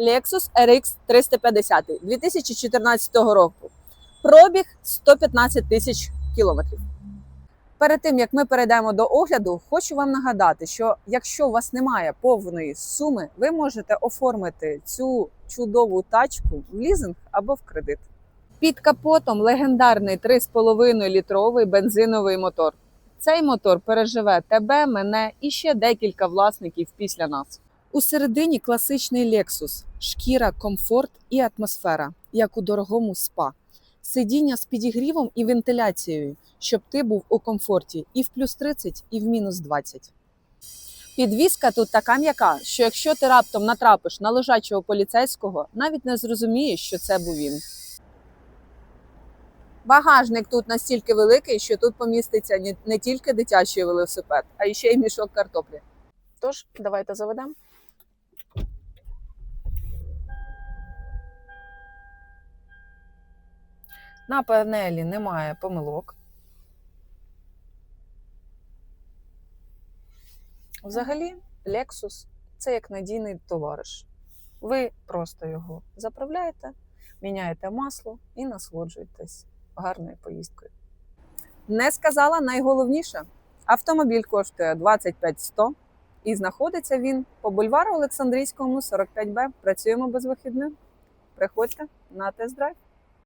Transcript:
Lexus RX 350 2014 року. Пробіг 115 тисяч кілометрів. Перед тим як ми перейдемо до огляду, хочу вам нагадати, що якщо у вас немає повної суми, ви можете оформити цю чудову тачку в лізинг або в кредит. Під капотом легендарний 3,5 літровий бензиновий мотор. Цей мотор переживе тебе, мене і ще декілька власників після нас. У середині класичний Lexus, шкіра, комфорт і атмосфера, як у дорогому спа. Сидіння з підігрівом і вентиляцією, щоб ти був у комфорті і в плюс 30, і в мінус 20. Підвізка тут така м'яка, що якщо ти раптом натрапиш на лежачого поліцейського, навіть не зрозумієш, що це був він. Багажник тут настільки великий, що тут поміститься не- тільки дитячий велосипед, а ще й мішок картоплі. Тож, давайте заведемо. На панелі немає помилок. Взагалі, Lexus це як надійний товариш. Ви просто його заправляєте, міняєте масло і насолоджуєтесь гарною поїздкою. Не сказала найголовніше. Автомобіль коштує 25 100 і знаходиться він по бульвару Олександрійському, 45Б. Працюємо без вихідних. Приходьте на тест-драйв.